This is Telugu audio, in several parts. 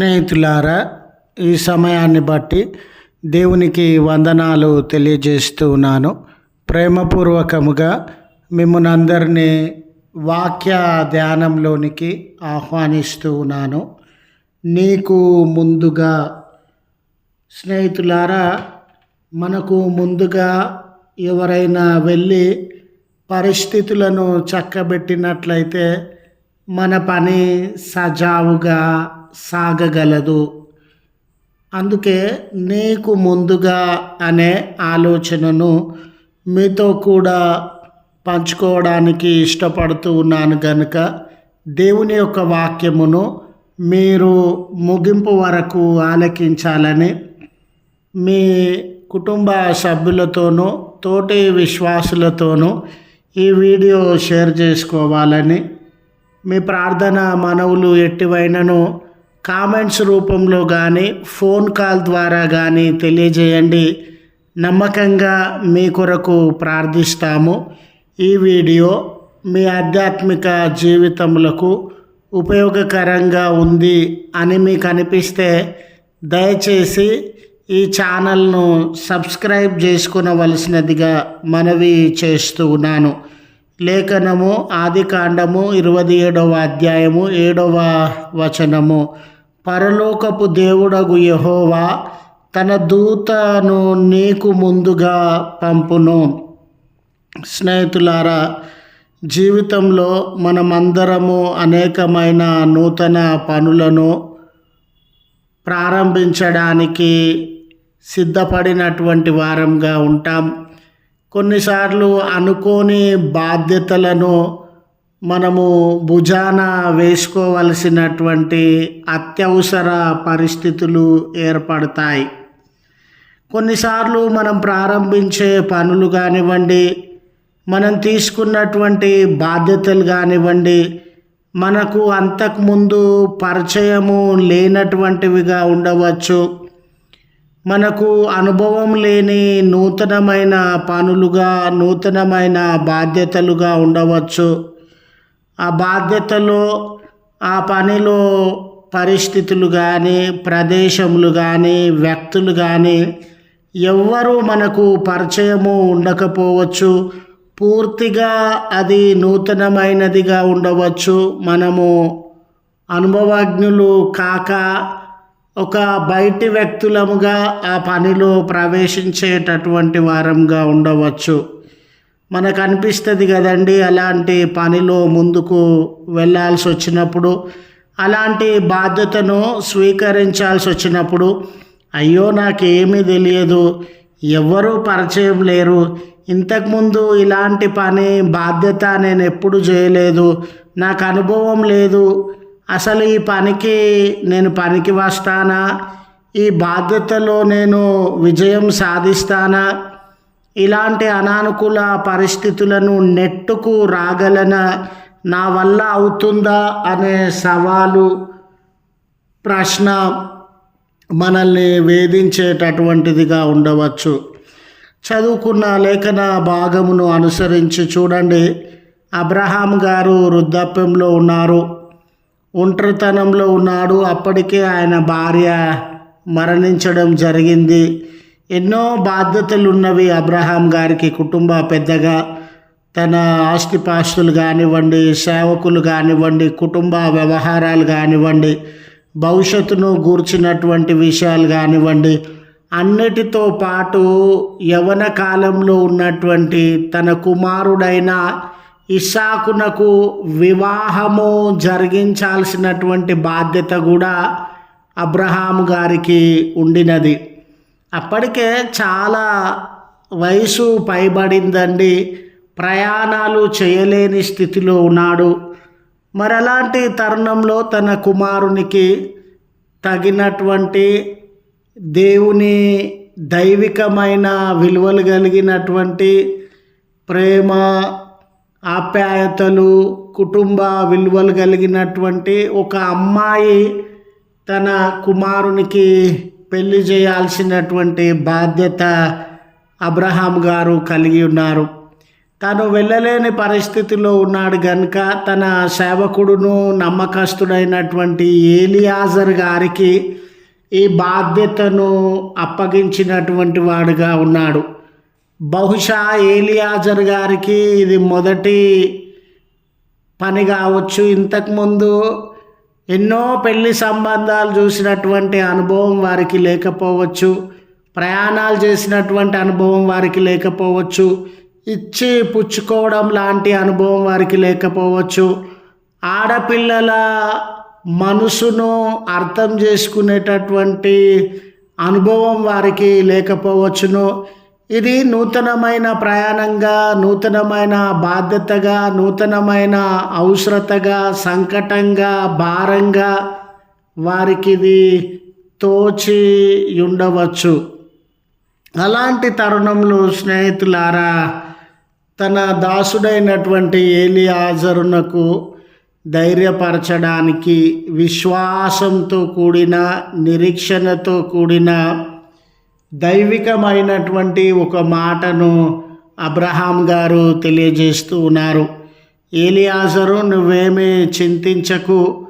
స్నేహితులారా ఈ సమయాన్ని బట్టి దేవునికి వందనాలు తెలియజేస్తూ ఉన్నాను. ప్రేమపూర్వకముగా మిమ్మల్ని అందరినీ వాక్య ధ్యానంలోనికి ఆహ్వానిస్తూ ఉన్నాను. నీకు ముందుగా స్నేహితులారా మనకు ముందుగా ఎవరైనా వెళ్ళి పరిస్థితులను చక్కబెట్టినట్లయితే మన పని సజావుగా సాగగలదు. అందుకే నీకు ముందుగా అనే ఆలోచనను మీతో కూడా పంచుకోవడానికి ఇష్టపడుతూ ఉన్నాను కనుక దేవుని యొక్క వాక్యమును మీరు ముగింపు వరకు ఆలకించాలని మీ కుటుంబ సభ్యులతోనూ తోటి విశ్వాసులతోనూ ఈ వీడియో షేర్ చేసుకోవాలని మీ ప్రార్థన మనవులు ఎట్టివైనను కామెంట్స్ రూపంలో కానీ ఫోన్ కాల్ ద్వారా కానీ తెలియజేయండి. నమ్మకంగా మీ కొరకు ప్రార్థిస్తాము. ఈ వీడియో మీ ఆధ్యాత్మిక జీవితములకు ఉపయోగకరంగా ఉంది అని మీకు అనిపిస్తే దయచేసి ఈ ఛానల్ను సబ్స్క్రైబ్ చేసుకునవలసినదిగా మనవి చేస్తూ ఉన్నాను. లేఖనము ఆది కాండము ఇరవై ఏడవ అధ్యాయము ఏడవ వచనము. పరలోకపు దేవుడగు యహోవా తన దూతను నీకు ముందుగా పంపును. స్నేహితులారా జీవితంలో మనమందరము అనేకమైన నూతన పనులను ప్రారంభించడానికి సిద్ధపడినటువంటి వారంగా ఉంటాం. కొన్నిసార్లు అనుకోని బాధ్యతలను మనము భుజాన వేసుకోవలసినటువంటి అత్యవసర పరిస్థితులు ఏర్పడతాయి. కొన్నిసార్లు మనం ప్రారంభించే పనులు కానివ్వండి మనం తీసుకున్నటువంటి బాధ్యతలు కానివ్వండి మనకు అంతకుముందు పరిచయము లేనటువంటివిగా ఉండవచ్చు. మనకు అనుభవం లేని నూతనమైన పనులుగా నూతనమైన బాధ్యతలుగా ఉండవచ్చు. ఆ బాధ్యతలో ఆ పనిలో పరిస్థితులు కానీ ప్రదేశములు కానీ వ్యక్తులు కానీ ఎవ్వరూ మనకు పరిచయము ఉండకపోవచ్చు. పూర్తిగా అది నూతనమైనదిగా ఉండవచ్చు. మనము అనుభవజ్ఞులు కాక ఒక బయటి వ్యక్తులముగా ఆ పనిలో ప్రవేశించేటటువంటి వారంగా ఉండవచ్చు. మనకు అనిపిస్తుంది కదండి అలాంటి పనిలో ముందుకు వెళ్ళాల్సి వచ్చినప్పుడు అలాంటి బాధ్యతను స్వీకరించాల్సి వచ్చినప్పుడు అయ్యో నాకేమీ తెలియదు ఎవ్వరూ పరిచయం లేరు ఇంతకుముందు ఇలాంటి పని బాధ్యత నేను ఎప్పుడు చేయలేదు నాకు అనుభవం లేదు అసలు ఈ పనికి నేను పనికి వస్తానా? ఈ బాధ్యతలో నేను విజయం సాధిస్తానా? ఇలాంటి అనానుకూల పరిస్థితులను నెట్టుకు రాగలన నా వల్ల అవుతుందా అనే సవాలు ప్రశ్న మనల్ని వేధించేటటువంటిదిగా ఉండవచ్చు. చదువుకున్న లేఖన భాగమును అనుసరించి చూడండి. అబ్రహాం గారు వృద్ధాప్యంలో ఉన్నారు. ఒంటరితనంలో ఉన్నాడు. అప్పటికే ఆయన భార్య మరణించడం జరిగింది. ఎన్నో బాధ్యతలు ఉన్నవి అబ్రహాం గారికి. కుటుంబ పెద్దగా తన ఆస్తిపాస్తులు కానివ్వండి సేవకులు కానివ్వండి కుటుంబ వ్యవహారాలు కానివ్వండి భవిష్యత్తును గూర్చినటువంటి విషయాలు కానివ్వండి అన్నిటితో పాటు యవన కాలంలో ఉన్నటువంటి తన కుమారుడైన ఇస్సాకునకు వివాహము జరిగించాల్సినటువంటి బాధ్యత కూడా అబ్రహాం గారికి ఉండినది. అప్పటికే చాలా వయసు పైబడిందండి. ప్రయాణాలు చేయలేని స్థితిలో ఉన్నాడు. మరి అలాంటి తరుణంలో తన కుమారునికి తగినటువంటి దేవుని దైవికమైన విలువలు కలిగినటువంటి ప్రేమ ఆప్యాయతలు కుటుంబ విలువలు కలిగినటువంటి ఒక అమ్మాయి తన కుమారునికి పెళ్ళి చేయాల్సినటువంటి బాధ్యత అబ్రహాం గారు కలిగి ఉన్నారు. తను వెళ్ళలేని పరిస్థితిలో ఉన్నాడు గనుక తన సేవకుడును నమ్మకస్తుడైనటువంటి ఏలియాజర్ గారికి ఈ బాధ్యతను అప్పగించినటువంటి వాడుగా ఉన్నాడు. బహుశా ఏలియాజర్ గారికి ఇది మొదటి పని కావచ్చు. ఇంతకుముందు ఎన్నో పెళ్ళి సంబంధాలు చూసినటువంటి అనుభవం వారికి లేకపోవచ్చు. ప్రయాణాలు చేసినటువంటి అనుభవం వారికి లేకపోవచ్చు. ఇచ్చి పుచ్చుకోవడం లాంటి అనుభవం వారికి లేకపోవచ్చు. ఆడపిల్లల మనసును అర్థం చేసుకునేటటువంటి అనుభవం వారికి లేకపోవచ్చును. ఇది నూతనమైన ప్రయాణంగా నూతనమైన బాధ్యతగా నూతనమైన అవసరతగా సంకటంగా భారంగా వారికి ఇది తోచి ఉండవచ్చు. అలాంటి తరుణంలో స్నేహితులారా తన దాసుడైనటువంటి ఏలియాజరునకు ధైర్యపరచడానికి విశ్వాసంతో కూడిన నిరీక్షణతో కూడిన దైవికమైనటువంటి ఒక మాటను అబ్రహాం గారు తెలియజేస్తూ ఉన్నారు. ఏలియాజరు నువ్వేమీ చింతించకు.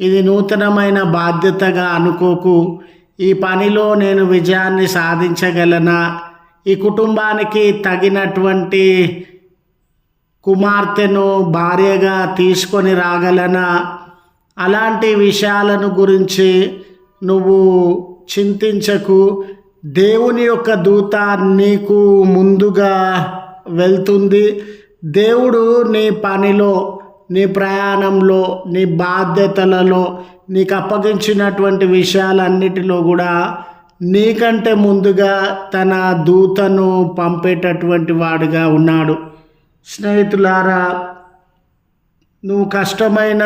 ఇది నూతనమైన బాధ్యతగా అనుకోకు. ఈ పనిలో నేను విజయాన్ని సాధించగలనా? ఈ కుటుంబానికి తగినటువంటి కుమార్తెను భార్యగా తీసుకొని రాగలనా? అలాంటి విషయాలను గురించి నువ్వు చింతించకు. దేవుని యొక్క దూత నీకు ముందుగా వెళ్తుంది. దేవుడు నీ పనిలో నీ ప్రయాణంలో నీ బాధ్యతలలో నీకు అప్పగించినటువంటి విషయాలన్నిటిలో కూడా నీకంటే ముందుగా తన దూతను పంపేటటువంటి వాడుగా ఉన్నాడు. స్నేహితులారా నువ్వు కష్టమైన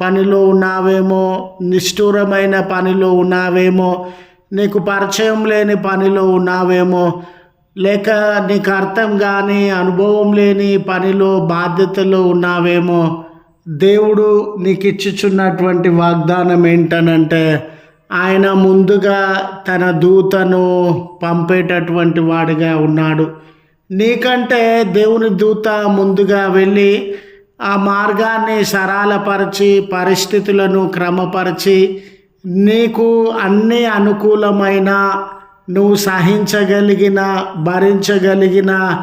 పనిలో ఉన్నావేమో నిష్ఠూరమైన పనిలో ఉన్నావేమో నీకు పరిచయం లేని పనిలో ఉన్నావేమో లేక నీకు అర్థం కాని అనుభవం లేని పనిలో బాధ్యతలో ఉన్నావేమో దేవుడు నీకు ఇచ్చుచున్నటువంటి వాగ్దానం ఏంటనంటే ఆయన ముందుగా తన దూతను పంపేటటువంటి వాడిగా ఉన్నాడు. నీకంటే దేవుని దూత ముందుగా వెళ్ళి ఆ మార్గాన్ని సరళపరిచి పరిస్థితులను క్రమపరిచి నీకు అన్ని అనుకూలమైన నువ్వు సహించగలిగిన భరించగలిగిన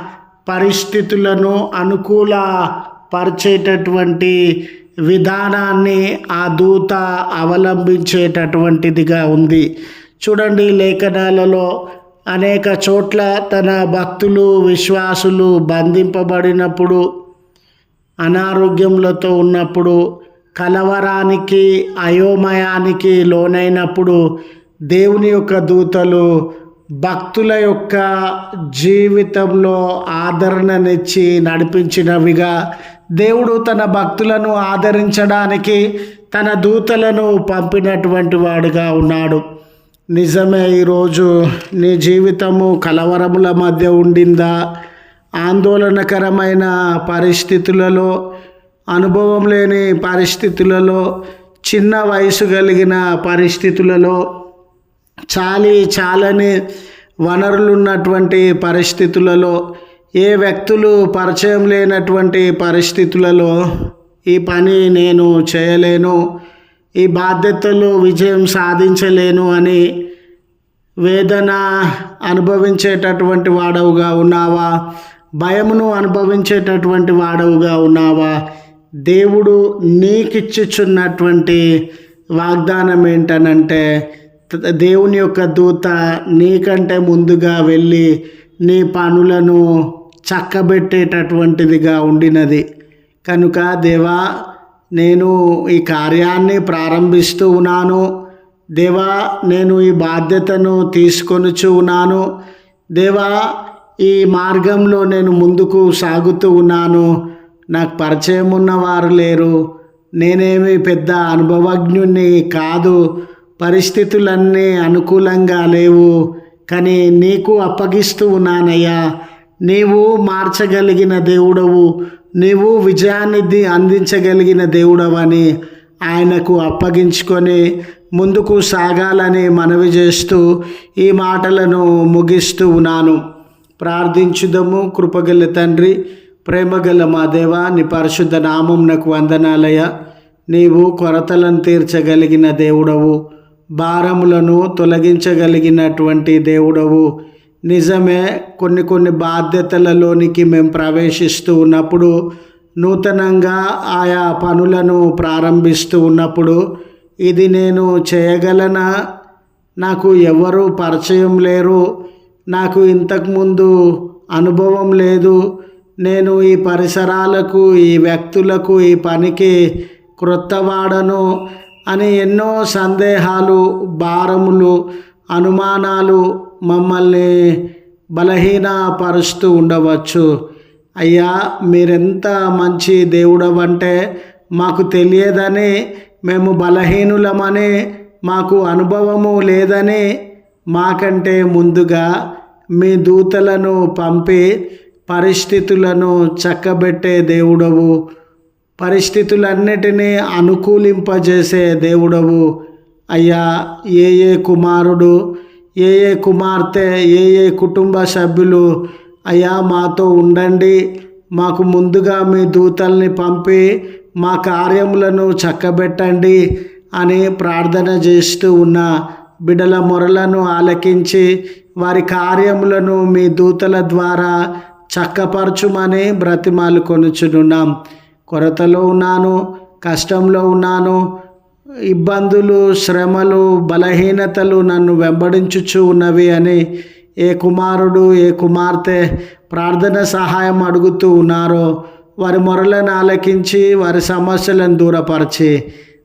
పరిస్థితులను అనుకూల పరిచేటటువంటి విధానాన్ని ఆ దూత అవలంబించేటటువంటిదిగా ఉంది. చూడండి లేఖనాలలో అనేక చోట్ల తన భక్తులు విశ్వాసులు బంధింపబడినప్పుడు అనారోగ్యములతో ఉన్నప్పుడు కలవరానికి అయోమయానికి లోనైనప్పుడు దేవుని యొక్క దూతలు భక్తుల యొక్క జీవితంలో ఆదరణనిచ్చి నడిపించినవిగా దేవుడు తన భక్తులను ఆదరించడానికి తన దూతలను పంపినటువంటి వాడుగా ఉన్నాడు. నిజమే ఈరోజు నీ జీవితము కలవరముల మధ్య ఉండిందా? ఆందోళనకరమైన పరిస్థితులలో అనుభవం లేని పరిస్థితులలో చిన్న వయసు కలిగిన పరిస్థితులలో చాలి చాలని వనరులున్నటువంటి పరిస్థితులలో ఏ వ్యక్తులు పరిచయం లేనటువంటి పరిస్థితులలో ఈ పని నేను చేయలేను ఈ బాధ్యతలు విజయం సాధించలేను అని వేదన అనుభవించేటటువంటి వాడవుగా ఉన్నావా? భయమును అనుభవించేటటువంటి వాడవుగా ఉన్నావా? దేవుడు నీకిచ్చుచున్నటువంటి వాగ్దానం ఏంటనంటే దేవుని యొక్క దూత నీకంటే ముందుగా వెళ్ళి నీ పనులను చక్కబెట్టేటటువంటిదిగా ఉండినది. కనుక దేవా నేను ఈ కార్యాన్ని ప్రారంభిస్తూ ఉన్నాను. దేవా నేను ఈ బాధ్యతను తీసుకొనుచు ఉన్నాను. దేవా ఈ మార్గంలో నేను ముందుకు సాగుతూ ఉన్నాను. నాకు పరిచయం ఉన్నవారు లేరు. నేనేమి పెద్ద అనుభవజ్ఞుణ్ణి కాదు. పరిస్థితులన్నీ అనుకూలంగా లేవు. కానీ నీకు అప్పగిస్తూ ఉన్నానయ్యా. నీవు మార్చగలిగిన దేవుడవు. నీవు విజయాన్ని అందించగలిగిన దేవుడవని ఆయనకు అప్పగించుకొని ముందుకు సాగాలని మనవి చేస్తూ ఈ మాటలను ముగిస్తూ ఉన్నాను. ప్రార్థించుదము కృపగల తండ్రి ప్రేమగల మా దేవా నీ పరిశుద్ధ నామంనకు వందనాలయ నీవు కొరతలను తీర్చగలిగిన దేవుడవు. భారములను తొలగించగలిగినటువంటి దేవుడవు. నిజమే కొన్ని కొన్ని బాధ్యతలలోనికి మేము ప్రవేశిస్తూ ఉన్నప్పుడు నూతనంగా ఆయా పనులను ప్రారంభిస్తూ ఉన్నప్పుడు ఇది నేను చేయగలనా? నాకు ఎవరు పరిచయం లేరు. నాకు ఇంతకుముందు అనుభవం లేదు. నేను ఈ పరిసరాలకు ఈ వ్యక్తులకు ఈ పనికి క్రొత్తవాడను అని ఎన్నో సందేహాలు భారములు అనుమానాలు మమ్మల్ని బలహీనపరుస్తూ ఉండవచ్చు. అయ్యా మీరెంత మంచి దేవుడవంటే మాకు తెలియదని మేము బలహీనులమని మాకు అనుభవము లేదని మాకంటే ముందుగా మీ దూతలను పంపి పరిస్థితులను చక్కబెట్టే దేవుడవు. పరిస్థితులన్నిటినీ అనుకూలింపజేసే దేవుడవు. అయ్యా ఏ ఏ కుమారుడు ఏ ఏ కుమార్తె ఏ ఏ కుటుంబ సభ్యులు అయ్యా మాతో ఉండండి. మాకు ముందుగా మీ దూతల్ని పంపి మా కార్యములను చక్కబెట్టండి అని ప్రార్థన చేస్తూ ఉన్న బిడల మొరలను ఆలకించి వారి కార్యములను మీ దూతల ద్వారా చక్కపరచుమని బ్రతిమాలు కొనుచునున్నాం. కొరతలో ఉన్నాను కష్టంలో ఉన్నాను ఇబ్బందులు శ్రమలు బలహీనతలు నన్ను వెంబడించుచు ఉన్నవి అని ఏ కుమారుడు ఏ కుమార్తె ప్రార్థన సహాయం అడుగుతూ ఉన్నారో వారి మొరలను ఆలకించి వారి సమస్యలను దూరపరిచి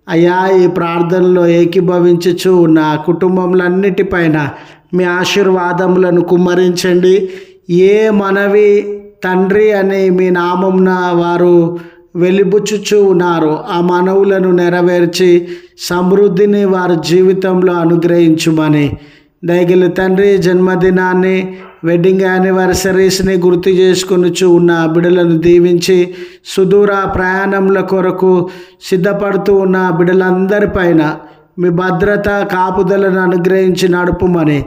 అయ్యా ఈ ప్రార్థనలో ఏకీభవించుచు ఉన్న కుటుంబములన్నిటిపైన మీ ఆశీర్వాదములను కుమ్మరించండి. ఏ మనవి తండ్రి అని మీ నామంన వారు వెలిబుచ్చుచు ఉన్నారు ఆ మనవులను నెరవేర్చి సమృద్ధిని వారి జీవితంలో అనుగ్రహించుమని. దయగలి తండ్రి జన్మదినాన్ని వెడ్డింగ్ యానివర్సరీస్ని గుర్తు చేసుకొనుచు ఉన్న బిడలను దీవించి సుదూర ప్రయాణముల కొరకు సిద్ధపడుతూ ఉన్న బిడలందరిపైన మీ భద్రత కాపుదలను అనుగ్రహించి నడుపుమని.